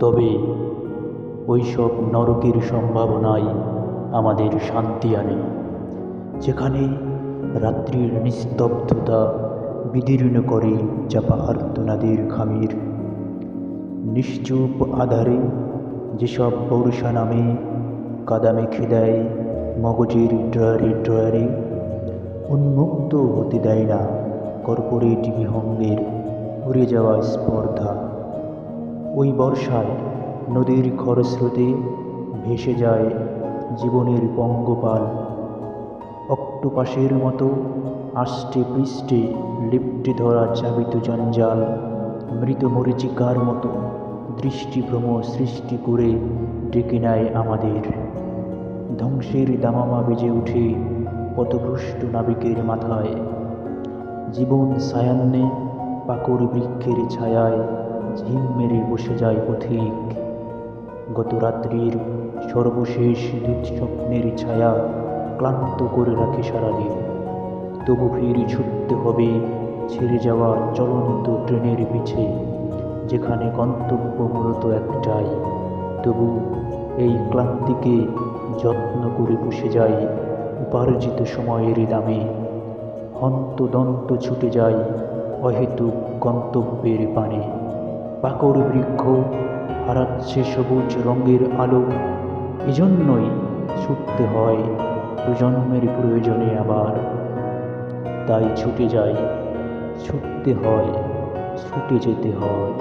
তবে ওইসব নরকের সম্ভাবনাই আমাদের শান্তি আনে, যেখানে রাত্রির নিস্তব্ধতা বিদীর্ণ করে চাপা আর্তনাদের খামির। নিশ্চুপ আধারে যেসব বর্ষা নামে কাদামে মেখে দেয় মগজের ড্রয়ারে ড্রয়ারে, উন্মুক্ত হতে দেয় না কর্পোরেট বিহঙ্গের উড়ে যাওয়া স্পর্ধা। ওই বর্ষায় নদীর খরস্রোতে ভেসে যায় জীবনের পঙ্গপাল। অক্টোপাসের মতো আষ্টে পৃষ্ঠে লিপ্টে ধরা চাবিত জঞ্জাল, মৃত মরিচিকার মতো দৃষ্টিভ্রম সৃষ্টি করে ডেকে নেয় আমাদের। ধ্বংসের দামামা বেজে ওঠে পথভ্রষ্ট নাবিকের মাথায়। জীবন সায়ান্নে পাকড় বৃক্ষের ছায়ায় ঝিম মেরে বসে যায় পথিক। গত রাত্রির সর্বশেষ দুঃস্বপ্নের ছায়া ক্লান্ত করে রাখে সারাদিন। তবু ফির ছুটতে হবে ছেড়ে যাওয়া চলন্ত ট্রেনের পিছে, যেখানে গন্তব্য মূলত একটাই। তবু এই ক্লান্তিকে যত্ন করে বসে যাই উপার্জিত সময়ের দামে। হন্তদন্ত ছুটে যায় অহেতুক গন্তব্যের পানে পাকড় বৃক্ষ হারাচ্ছে সবুজ রঙের আলো, এজন্যই ছুটতে হয় প্রজন্মের প্রয়োজনে আবার। তাই ছুটে যাই, ছুটতে হয়, ছুটে যেতে হয়।